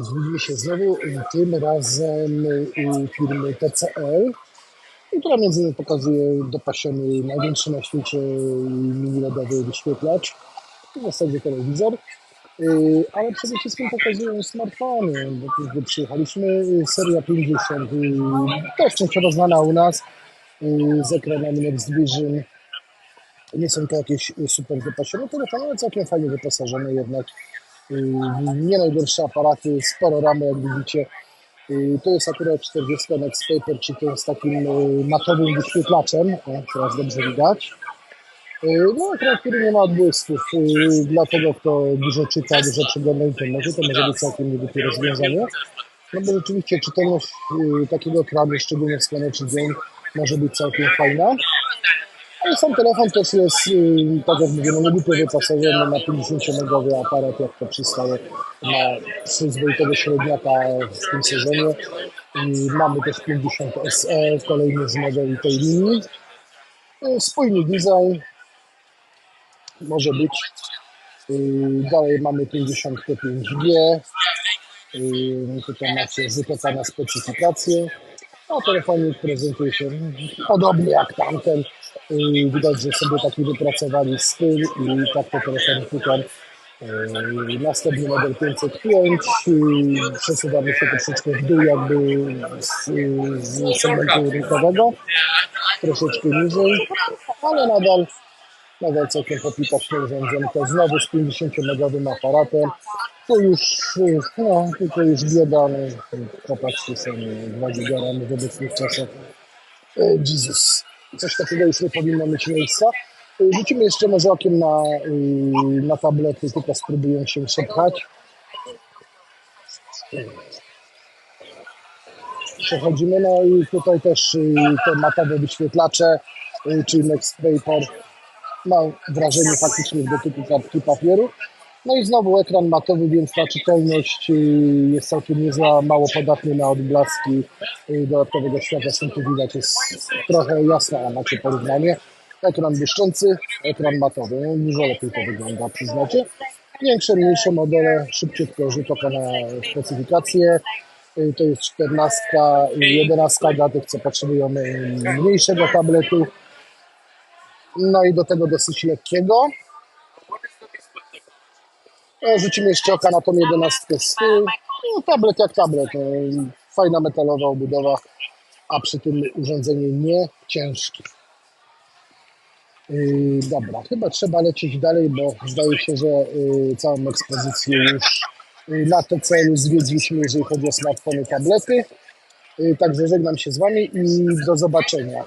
Zwiedzimy się znowu, y, tym razem u firmy TCL, która między innymi pokazuje dopasiony największy na świecie mini LEDowy wyświetlacz, w zasadzie telewizor, Y, ale przede wszystkim pokazują smartfony, bo gdy przyjechaliśmy, y, seria 50, y, też częściowo znana u nas, y, z ekranami Next Vision, nie są to jakieś y, super wypasione telefony, ale całkiem fajnie wyposażone jednak. Y, Nie najgorsze aparaty, sporo ramy, jak widzicie. Y, To jest akurat 40 Next Paper, czy to z takim matowym wyświetlaczem. Teraz dobrze widać. No, akurat, który nie ma odbłysków. Dla tego, kto dużo czyta, dużo przegląda internetu, to może być całkiem niegłupie rozwiązanie. No bo rzeczywiście czytelność takiego ekranu, szczególnie w słoneczny dzień, może być całkiem fajna. Ale sam telefon też jest, y, tak jak mówię, no niegłupio wyposażony na 50-megowy aparat, jak to przystaje na przyzwoitego średniaka w tym sezonie. I mamy też 50 SE, kolejny z modeli tej linii. Y, Spójny design, może być. Y, Dalej mamy 55G. Y, Tutaj macie wypłacane specyfikacje. A telefonik prezentuje się podobnie jak tamten. Widać, że sobie taki wypracowali styl i tak te telefony tutaj. Y, Następny model 505. y, Przesuwamy się troszeczkę w dół jakby z, z segmentu rynkowego. Troszeczkę niżej, ale nadal nadal całkiem popisacznie urządzony. To znowu z 50-megowym aparatem. Tu już, y, no, tylko już bieda, no, popatrzcie sobie, 2 gigaramy w obecnych czasach. E, Jezus, coś takiego już nie powinno mieć miejsca. E, Rzucimy jeszcze może okiem na, y, na tablety, tylko spróbuję się przepchać. Przechodzimy, no i tutaj też y, te matowe wyświetlacze, y, czyli Next Paper, Mam wrażenie faktycznie w dotyku kartki papieru. No i znowu ekran matowy, więc ta czytelność y, jest całkiem niezła, mało podatny na odblaski y, dodatkowego światła. Stąd tu widać jest trochę jasna, a macie porównanie. Ekran błyszczący, ekran matowy. No, dużo lepiej to wygląda, przyznacie. Większe, mniejsze modele, szybciutko rzut oka na specyfikacje. Y, To jest 14, y, 11 dla tych, co potrzebują mniejszego tabletu. No i do tego dosyć lekkiego. E, Rzucimy jeszcze oka na tą jedenastkę z tyłu. No, tablet jak tablet. e, Fajna metalowa obudowa, a przy tym urządzenie nie ciężkie. Yy, dobra, chyba trzeba lecieć dalej, bo zdaje się, że yy, całą ekspozycję już yy, na te celu zwiedziliśmy, jeżeli chodzi o smartfony, tablety. Także żegnam się z Wami i do zobaczenia.